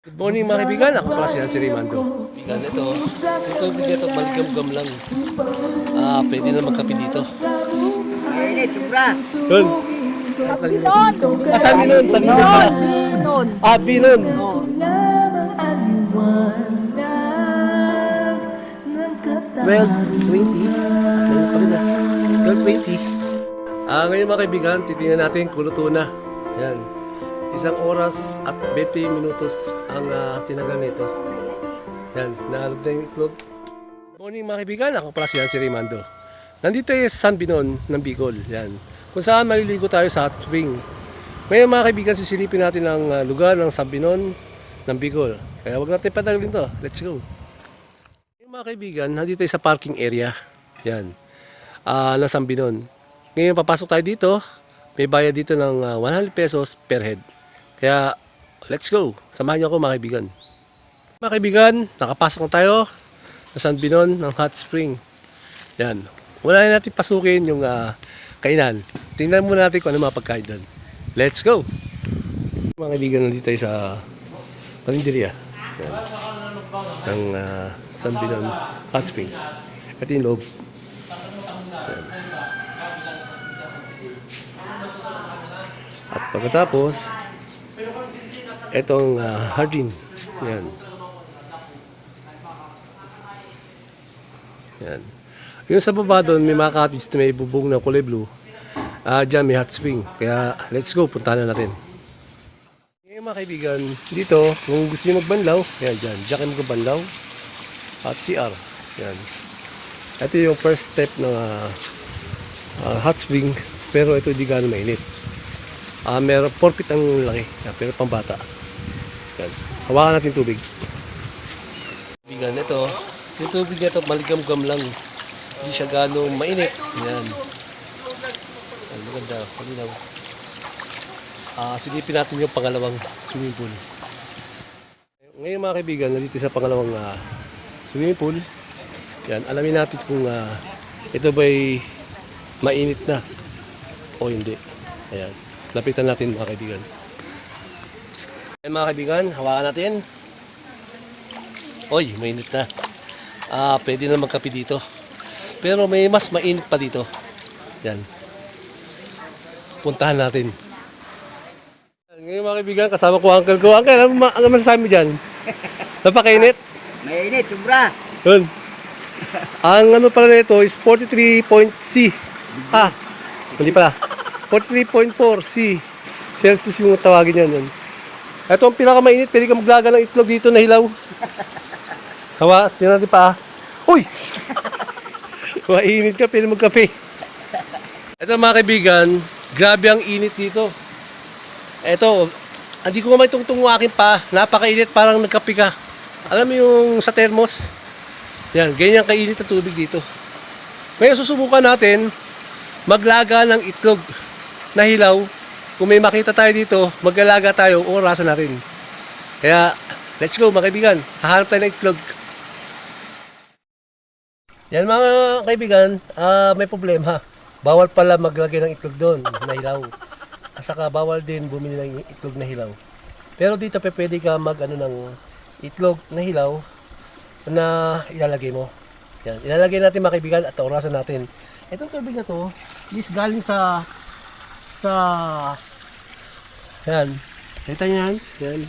Good morning mga kaibigan, ako pala si Nancy Raymando. Kaibigan, ito, ito dito baligam-gam lang. Ah, pwede na magkape dito. Mainit, sobra. Yun. Binon! Ah, San Minon, San Minon pala. Binon! Ah, Binon. 12.20. Ngayon pa rin ah. 12.20. Ah, ngayon mga kaibigan, titingnan natin kung luto na. Yan. Isang oras at 20 minutos ang uh, tinagal nito. Yan, nahalog na yung itlog. Morning mga kaibigan, ako pala si Nancy Raymando. Nandito tayo sa San Binon ng Bicol. Yan. Kung saan maliligo tayo sa hot spring. Ngayon mga kaibigan, sisilipin natin ang ah, lugar ng San Binon ng Bicol. Kaya wag natin patagalin to. Let's go. Ngayon mga kaibigan, nandito tayo sa parking area. Yan. Ah, ng San Binon. Ngayon papasok tayo dito. May bayad dito ng ah, 100 pesos per head. Kaya, let's go. Samahan niyo ako mga kaibigan. Mga kaibigan, nakapasok na tayo sa San Binon ng hot spring. Yan. Wala na natin pasukin yung ah, kainan. Tingnan muna natin kung ano mga pagkain doon. Let's go! Mga kaibigan, nandito tayo sa Palinderia. Yan. Ng ah, San Binon Hot Spring. Ito yung loob. Yan. At pagkatapos, itong uh, hardin. Yan. Yan. Yung sa baba doon, may mga cottage na may bubong na kulay blue. Ah, dyan may hot spring. Kaya, let's go, puntahan na natin. Ngayon mga kaibigan, dito, kung gusto niyo magbanlaw, yan dyan, dyan kayo magbanlaw. At CR. Yan. Ito yung first step ng ah, ah, hot spring, pero ito di gano'ng mainit. Ah, meron 4 feet ang laki, yan, pero pambata. Yan. Hawakan natin tubig. Bigan ito, yung tubig nito maligam-gam lang. Hindi siya gano'ng mainit. Yan. Yan, maganda, malinaw. Ah, silipin natin yung pangalawang swimming pool. Ngayon mga kaibigan, nandito sa pangalawang ah, swimming pool. Yan, alamin natin kung ah, ito ba'y mainit na o hindi. Ayan, lapitan natin mga kaibigan. Ayan mga kaibigan, hawakan natin. Oy, mainit na. Ah, pwede na magkape dito. Pero may mas mainit pa dito. Yan. Puntahan natin. Ngayon mga kaibigan, kasama ko ang uncle ko. Uncle, ano, ano masasabi dyan? Napakainit? Mainit, sobra. Yun. Ang ano pala nito is 43.C. Ah, hindi pala. 43.4 C. Celsius yung tawagin yan. Yun. Ito ang pinakamainit. Pwede ka maglaga ng itlog dito na hilaw. Hawa, tingnan natin pa. ah. Uy! Mainit ka, pwede magkape. Ito mga kaibigan, grabe ang init dito. Ito, hindi ko may tungtong akin pa. Napakainit, parang nagkape ka. Alam mo yung sa thermos? Yan, ganyan kainit ang tubig dito. Ngayon susubukan natin maglaga ng itlog na hilaw. Kung may makita tayo dito, maglalaga tayo, orasan natin. Kaya, let's go mga kaibigan. Hahanap tayo ng itlog. Yan mga kaibigan, ah, may problema. Bawal pala maglagay ng itlog doon na hilaw. At bawal din bumili ng itlog na hilaw. Pero dito pe pwede ka mag ano ng itlog na hilaw na ilalagay mo. Yan, ilalagay natin mga kaibigan at orasan natin. Itong tubig na to is galing sa sa yan. Kita niyo yan? Yan.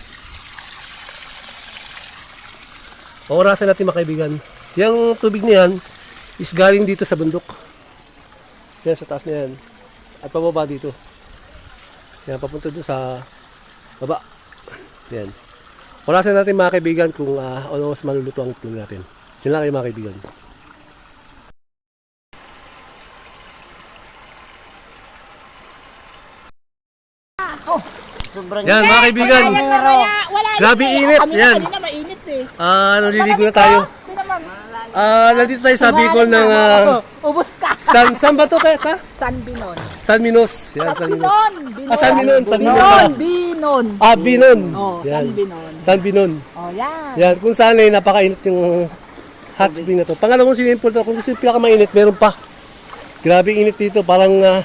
Orasan natin mga kaibigan. Yung tubig na yan is galing dito sa bundok. Yan, sa taas na yan. At pababa dito. Yan, papunta doon sa baba. Yan. Orasan natin mga kaibigan kung uh, ano mas maluluto ang itlog natin. Yun lang kayo mga kaibigan. Sobrang Yan mga kaibigan. Grabe init. Yan. Kanina mainit eh. Ah, naliligo na tayo. Ah, nandito tayo sa Bicol ng ah, ubus ka. San, San ba to kaya ta? San Binon. San Minos. Yan, San Minos. Binon. Binon. Ah, San Minon, San Minon. Binon. Binon. Ah, Binon. Oh, Yan. San Binon. San Binon. Oh, yan. Yan, kung saan ay napakainit yung hot spring na to. Pangalawang swimming pool to, kung gusto yung pinakamainit, meron pa. Grabe init dito, parang uh,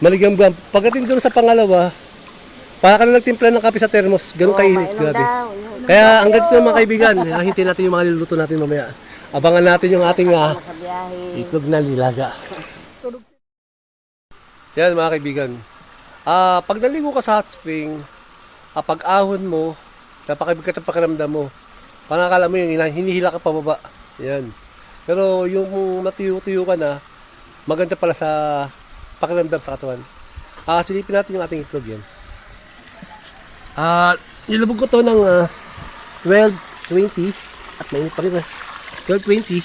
maligam-gam. Pagdating doon sa pangalawa, Para ka na nagtimpla ng kape sa thermos. Ganun kainit. Grabe. Kaya ang ganito mga kaibigan, ah, hintayin natin yung mga niluluto natin mamaya. Abangan natin yung ating ah, Sa biyahe. itlog na nilaga. Yan mga kaibigan. Ah, pag naligo ka sa hot spring, ah, pag ahon mo, napakabigat ang pakiramdam mo. Parang akala mo yung hinihila ka pababa. Yan. Pero yung matiyo-tiyo ka na, maganda pala sa pakiramdam sa katawan. Ah, silipin natin yung ating itlog yan. Ah, nilubog ko to ng ah, 12.20 at mainit pa rin ah. 12.20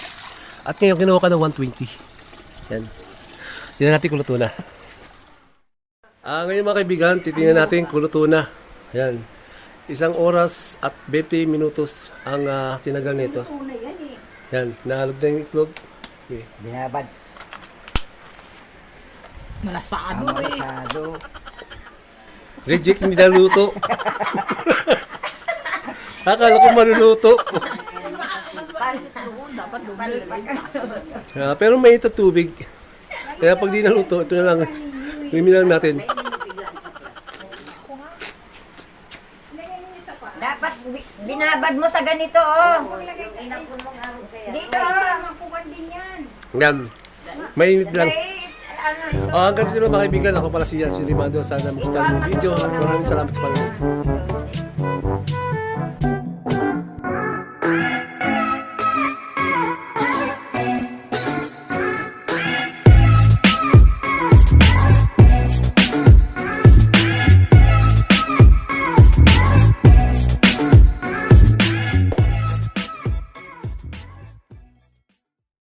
at ngayon kinuha ka ng 120. Yan. Tingnan natin kung luto na. Ah, ngayon mga kaibigan, titingnan natin kung luto na. Yan. Isang oras at 20 minutos ang ah, tinagal nito. Yan, nahalog na yung itlog. Okay. Binabad. Malasado Ang eh. Reject hindi na luto. Akala ko maluluto. Ah, pero may ito tubig. Kaya pag di naluto, ito na lang. Limin lang natin. Dapat bi- binabad mo sa ganito, oh. Dito, oh. Yan. Mainit lang. Oh, hanggang dito lang mga kaibigan. Ako pala si Yan Silimando. Sana magustuhan yung video. Maraming salamat sa panonood.